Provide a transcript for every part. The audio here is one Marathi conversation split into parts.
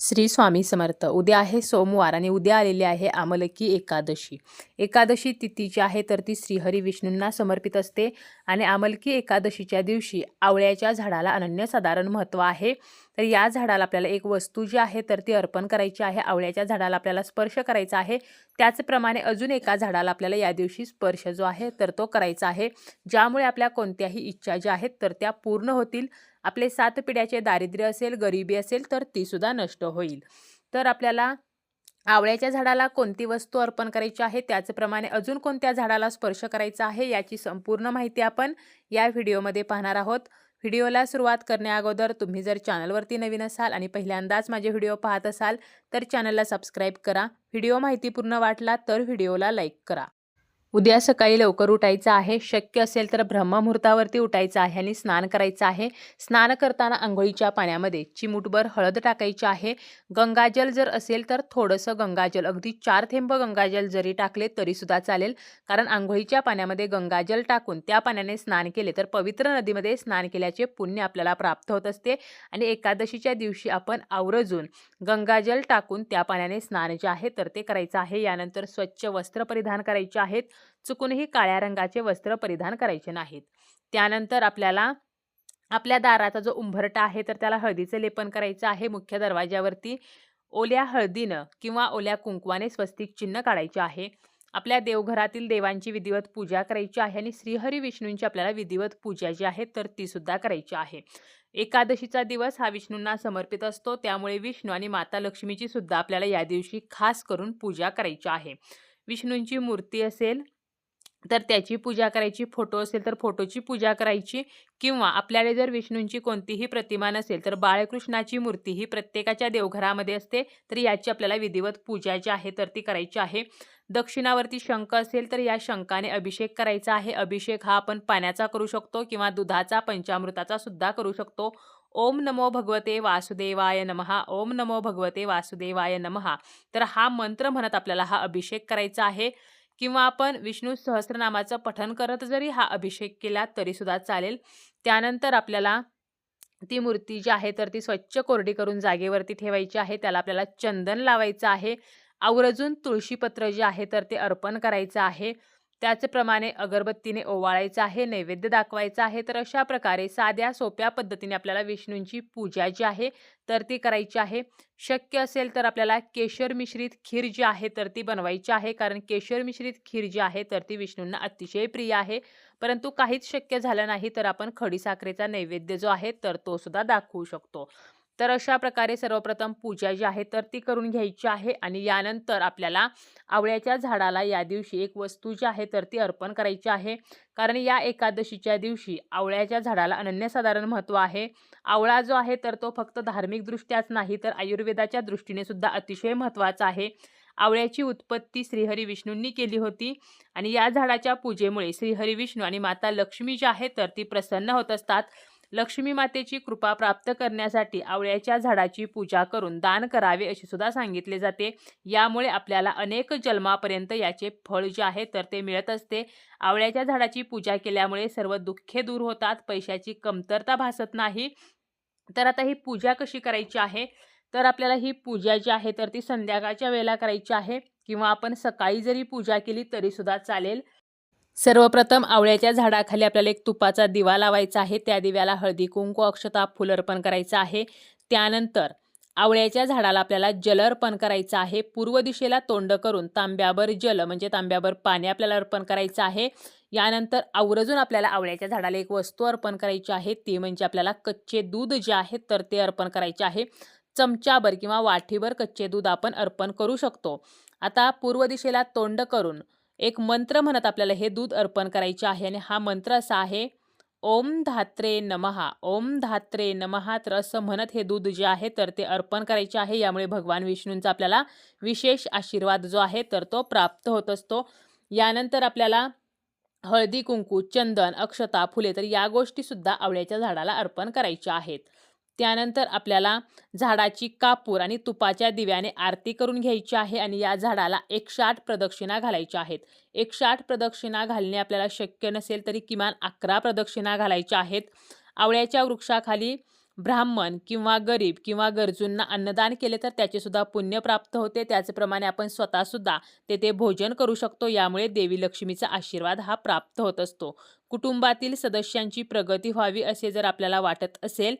श्री स्वामी समर्थ. उद्या आहे सोमवार आणि उद्या आलेली आहे आमलकी एकादशी. एकादशी तिथी जी आहे तर ती श्रीहरी विष्णूंना समर्पित असते आणि आमलकी एकादशीच्या दिवशी आवळ्याच्या झाडाला अनन्यसाधारण महत्त्व आहे. तर या झाडाला आपल्याला एक वस्तू जी आहे तर ती अर्पण करायची आहे. आवळ्याच्या झाडाला आपल्याला स्पर्श करायचा आहे. त्याचप्रमाणे अजून एका झाडाला आपल्याला या दिवशी स्पर्श जो आहे तर तो करायचा आहे. ज्यामुळे आपल्या कोणत्याही इच्छा ज्या आहेत तर त्या पूर्ण होतील. आपले सात पिढ्याचे दारिद्र्य असेल गरिबी असेल तर तीसुद्धा नष्ट होईल. तर आपल्याला आवळ्याच्या झाडाला कोणती वस्तू अर्पण करायची आहे? त्याचप्रमाणे अजून कोणत्या झाडाला स्पर्श करायचा आहे? याची संपूर्ण माहिती आपण या व्हिडिओमध्ये पाहणार आहोत. व्हिडिओला सुरुवात करण्याअगोदर तुम्ही जर चॅनलवरती नवीन असाल आणि पहिल्यांदाच माझे व्हिडिओ पाहत असाल तर चॅनलला सबस्क्राईब करा. व्हिडिओ माहितीपूर्ण वाटला तर व्हिडिओला लाईक करा. उद्या सकाळी लवकर उठायचं आहे. शक्य असेल तर ब्रह्ममुहूर्तावरती उठायचं आहे आणि स्नान करायचं आहे. स्नान करताना आंघोळीच्या पाण्यामध्ये चिमूटभर हळद टाकायची आहे. गंगाजल जर असेल तर थोडंसं गंगाजल अगदी चार थेंब गंगाजल जरी टाकले तरीसुद्धा चालेल. कारण आंघोळीच्या पाण्यामध्ये गंगाजल टाकून त्या पाण्याने स्नान केले तर पवित्र नदीमध्ये स्नान केल्याचे पुण्य आपल्याला प्राप्त होत असते. आणि एकादशीच्या दिवशी आपण आवरजून गंगाजल टाकून त्या पाण्याने स्नान जे आहे तर ते करायचं आहे. यानंतर स्वच्छ वस्त्र परिधान करायचे आहेत. चुकूनही काळ्या रंगाचे वस्त्र परिधान करायचे नाहीत. त्यानंतर आपल्याला आपल्या दाराचा जो उंभरटा आहे तर त्याला हळदीचं लेपन करायचं आहे. मुख्य दरवाज्यावरती ओल्या हळदीनं किंवा ओल्या कुंकवाने स्वस्तिक चिन्ह काढायचे आहे. आपल्या देवघरातील देवांची विधिवत पूजा करायची आहे आणि श्रीहरी विष्णूंची आपल्याला विधिवत पूजा जी आहे तर ती सुद्धा करायची आहे. एकादशीचा दिवस हा विष्णूंना समर्पित असतो. त्यामुळे विष्णू आणि माता लक्ष्मीची सुद्धा आपल्याला या दिवशी खास करून पूजा करायची आहे. विष्णूंची मूर्ती असेल तर त्याची पूजा करायची फोटो असेल तर फोटोची पूजा करायची किंवा आपल्याला जर विष्णूंची कोणतीही प्रतिमा नसेल तर बाळकृष्णाची मूर्ती ही प्रत्येकाच्या देवघरामध्ये असते. तर याची आपल्याला विधिवत पूजा जी आहे तर ती करायची आहे. दक्षिणावरती शंख असेल तर या शंखाने अभिषेक करायचा आहे. अभिषेक हा आपण पाण्याचा करू शकतो किंवा दुधाचा पंचामृताचा सुद्धा करू शकतो. ओम नमो भगवते वासुदेवाय नमहा ओम नमो भगवते वासुदेवाय नमहा तर हा मंत्र म्हणत आपल्याला हा अभिषेक करायचा आहे. किंवा आपण विष्णू सहस्रनामाचं पठण करत जरी हा अभिषेक केला तरीसुद्धा चालेल. त्यानंतर आपल्याला ती मूर्ती जी आहे तर ती स्वच्छ कोरडी करून जागेवरती ठेवायची आहे. त्याला आपल्याला चंदन लावायचं आहे. आवर्जून तुळशीपत्र जे आहे तर ते अर्पण करायचं आहे. त्याचप्रमाणे अगरबत्तीने ओवाळायचं आहे नैवेद्य दाखवायचा आहे तर अशा प्रकारे साध्या सोप्या पद्धतीने आपल्याला विष्णूंची पूजा जी आहे तर ती करायची आहे. शक्य असेल तर आपल्याला केशर मिश्रित खीर जी आहे तर ती बनवायची आहे कारण केशर मिश्रित खीर जी आहे तर ती विष्णूंना अतिशय प्रिय आहे. परंतु काहीच शक्य झालं नाही तर आपण खडीसाखरेचा नैवेद्य जो आहे तर तो सुद्धा दाखवू शकतो. तर अशा प्रकारे सर्वप्रथम पूजा जी आहे तर ती करून घ्यायची आहे आणि यानंतर आपल्याला आवळ्याच्या झाडाला या दिवशी एक वस्तू जी आहे तर ती अर्पण करायची आहे. कारण या एकादशीच्या दिवशी आवळ्याच्या झाडाला अनन्यसाधारण महत्त्व आहे. आवळा जो आहे तर तो फक्त धार्मिकदृष्ट्याच नाही तर आयुर्वेदाच्या दृष्टीने सुद्धा अतिशय महत्त्वाचा आहे. आवळ्याची उत्पत्ती श्रीहरी विष्णूंनी केली होती आणि या झाडाच्या पूजेमुळे श्रीहरी विष्णू आणि माता लक्ष्मी जी आहे तर ती प्रसन्न होत असतात. लक्ष्मी मातेची कृपा प्राप्त करण्यासाठी आवळ्याच्या झाडाची पूजा करून दान करावे असे सुद्धा सांगितले जाते. यामुळे आपल्याला अनेक जन्मापर्यंत याचे फळ जे आहे तर ते मिळत असते. आवळ्याच्या झाडाची पूजा केल्यामुळे सर्व दुःखे दूर होतात पैशाची कमतरता भासत नाही. तर आता ही पूजा कशी करायची आहे? तर आपल्याला ही पूजा जी आहे तर ती संध्याकाळच्या वेळेला करायची आहे किंवा आपण सकाळी जरी पूजा केली तरीसुद्धा चालेल. सर्वप्रथम आवळ्याच्या झाडाखाली आपल्याला एक तुपाचा दिवा लावायचा आहे. त्या दिव्याला हळदी कुंकू अक्षता फुल अर्पण करायचं आहे. त्यानंतर आवळ्याच्या झाडाला आपल्याला जल अर्पण करायचं आहे. पूर्व दिशेला तोंड करून तांब्यावर जल म्हणजे तांब्यावर पाणी आपल्याला अर्पण करायचं आहे. यानंतर आवर्जून आपल्याला आवळ्याच्या झाडाला एक वस्तू अर्पण करायची आहे. ती म्हणजे आपल्याला कच्चे दूध जे आहे तर ते अर्पण करायचे आहे. चमच्यावर किंवा वाठीवर कच्चे दूध आपण अर्पण करू शकतो. आता पूर्व दिशेला तोंड करून एक मंत्र म्हणत आपल्याला हे दूध अर्पण करायचे आहे आणि हा मंत्र असा आहे ओम धात्रे नमहा ओम धात्रे नमहा तर असं म्हणत हे दूध जे आहे तर ते अर्पण करायचे आहे. यामुळे भगवान विष्णूंचा आपल्याला विशेष आशीर्वाद जो आहे तर तो प्राप्त होत असतो. यानंतर आपल्याला हळदी कुंकू चंदन अक्षता फुले तर या गोष्टीसुद्धा आवळ्याच्या झाडाला अर्पण करायच्या आहेत. त्यानंतर आपल्याला झाडाची कापूर आणि तुपाच्या दिव्याने आरती करून घ्यायची आहे आणि या झाडाला एकशे आठ प्रदक्षिणा घालायच्या आहेत. एकशे आठ प्रदक्षिणा घालणे आपल्याला शक्य नसेल तरी किमान अकरा प्रदक्षिणा घालायच्या आहेत. आवळ्याच्या वृक्षाखाली ब्राह्मण किंवा गरीब किंवा गरजूंना अन्नदान केले तर त्याचे सुद्धा पुण्य प्राप्त होते. त्याचप्रमाणे आपण स्वतःसुद्धा तेथे भोजन करू शकतो. यामुळे देवी लक्ष्मीचा आशीर्वाद हा प्राप्त होत असतो. कुटुंबातील सदस्यांची प्रगती व्हावी असे जर आपल्याला वाटत असेल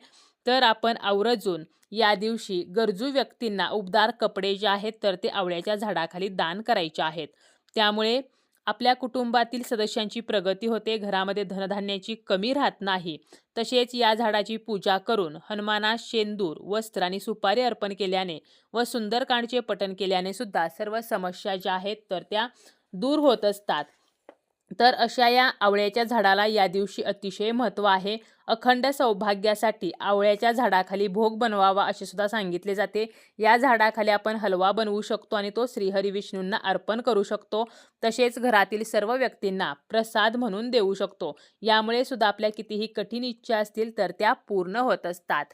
तर आपण आवर्जून या दिवशी गरजू व्यक्तींना उबदार कपडे जे आहेत तर ते आवळ्याच्या झाडाखाली दान करायचे आहेत. त्यामुळे आपल्या कुटुंबातील सदस्यांची प्रगती होते घरामध्ये धनधान्याची कमी राहत नाही. तसेच या झाडाची पूजा करून हनुमानास शेंदूर वस्त्र आणि सुपारी अर्पण केल्याने व सुंदरकांडचे पठण केल्याने सुद्धा सर्व समस्या ज्या आहेत तर त्या दूर होत असतात. तर अशा या आवळ्याच्या झाडाला या दिवशी अतिशय महत्त्व आहे. अखंड सौभाग्यासाठी आवळ्याच्या झाडाखाली भोग बनवावा असे सुद्धा सांगितले जाते. या झाडाखाली आपण हलवा बनवू शकतो आणि तो श्रीहरी विष्णूंना अर्पण करू शकतो. तसेच घरातील सर्व व्यक्तींना प्रसाद म्हणून देऊ शकतो. यामुळे सुद्धा आपल्या कितीही कठीण इच्छा असतील तर त्या पूर्ण होत असतात.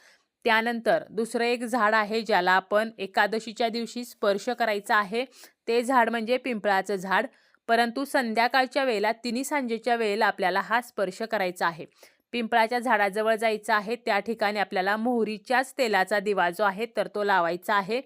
त्यानंतर दुसरं एक झाड आहे ज्याला आपण एकादशीच्या दिवशी स्पर्श करायचा आहे. ते झाड म्हणजे पिंपळाचं झाड. परंतु संध्याकाळच्या वेळेला तिन्ही सांजेच्या वेळेला आपल्याला हा स्पर्श करायचा आहे. पिंपळाच्या झाडाजवळ जायचं आहे त्या ठिकाणी आपल्याला मोहरीच्याच तेलाचा दिवा जो आहे तर तो लावायचा आहे.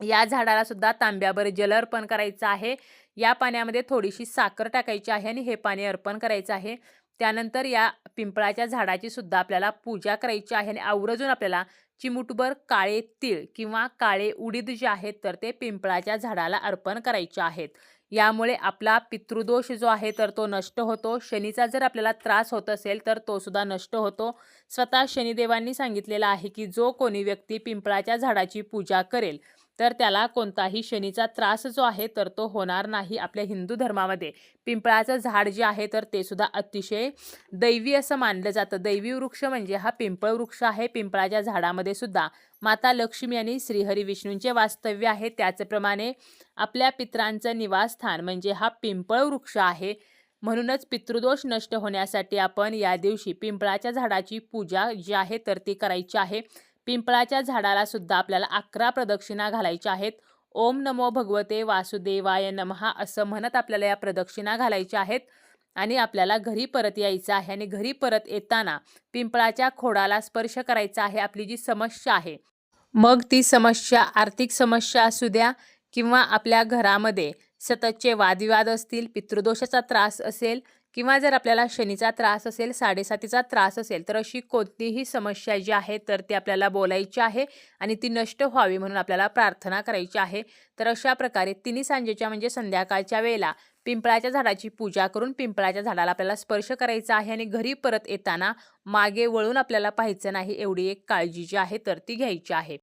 या झाडाला सुद्धा तांब्यावर जल अर्पण करायचं आहे. या पाण्यामध्ये थोडीशी साखर टाकायची आहे आणि हे पाणी अर्पण करायचं आहे. त्यानंतर या पिंपळाच्या झाडाची सुद्धा आपल्याला पूजा करायची आहे आणि आवर्जून आपल्याला चिमुटभर काळे तीळ किंवा काळे उडीद जे आहेत तर ते पिंपळाच्या झाडाला अर्पण करायचे आहेत. यामुळे आपला पितृदोष जो आहे तर तो नष्ट होतो. शनीचा जर आपल्याला त्रास होत असेल तर तो सुद्धा नष्ट होतो. स्वतः शनिदेवांनी सांगितलेलं आहे की जो कोणी व्यक्ती पिंपळाच्या झाडाची पूजा करेल तर त्याला कोणताही शनीचा त्रास जो आहे तर तो होणार नाही आपल्या हिंदू धर्मामध्ये. पिंपळाचं झाड जे आहे तर ते सुद्धा अतिशय दैवी असं मानलं जातं. दैवी वृक्ष म्हणजे हा पिंपळ वृक्ष आहे पिंपळाच्या झाडामध्ये सुद्धा. माता लक्ष्मी आणि श्रीहरी विष्णूंचे वास्तव्य आहे. त्याचप्रमाणे आपल्या पित्रांचं निवासस्थान म्हणजे हा पिंपळ वृक्ष आहे. म्हणूनच पितृदोष नष्ट होण्यासाठी आपण या दिवशी पिंपळाच्या झाडाची पूजा जी आहे तर ती करायची आहे. पिंपळाच्या झाडाला सुद्धा आपल्याला अकरा प्रदक्षिणा घालायच्या आहेत. ओम नमो भगवते वासुदेवाय नमहा असं म्हणत आपल्याला या प्रदक्षिणा घालायच्या आहेत. आणि आपल्याला घरी परत यायचं आहे आणि घरी परत येताना पिंपळाच्या खोडाला स्पर्श करायचा आहे आपली जी समस्या आहे. मग ती समस्या आर्थिक समस्या असू द्या किंवा आपल्या घरामध्ये सततचे वादविवाद असतील पितृदोषाचा त्रास असेल किंवा जर आपल्याला शनीचा त्रास असेल साडेसातीचा त्रास असेल तर अशी कोणतीही समस्या जी आहे तर ती आपल्याला बोलायची आहे आणि ती नष्ट व्हावी म्हणून आपल्याला प्रार्थना करायची आहे. तर अशा प्रकारे तिन्ही सांजेच्या म्हणजे संध्याकाळच्या वेळेला पिंपळाच्या झाडाची पूजा करून पिंपळाच्या झाडाला आपल्याला स्पर्श करायचा आहे आणि घरी परत येताना मागे वळून आपल्याला पाहायचं नाही एवढी एक काळजी जी आहे तर ती घ्यायची आहे.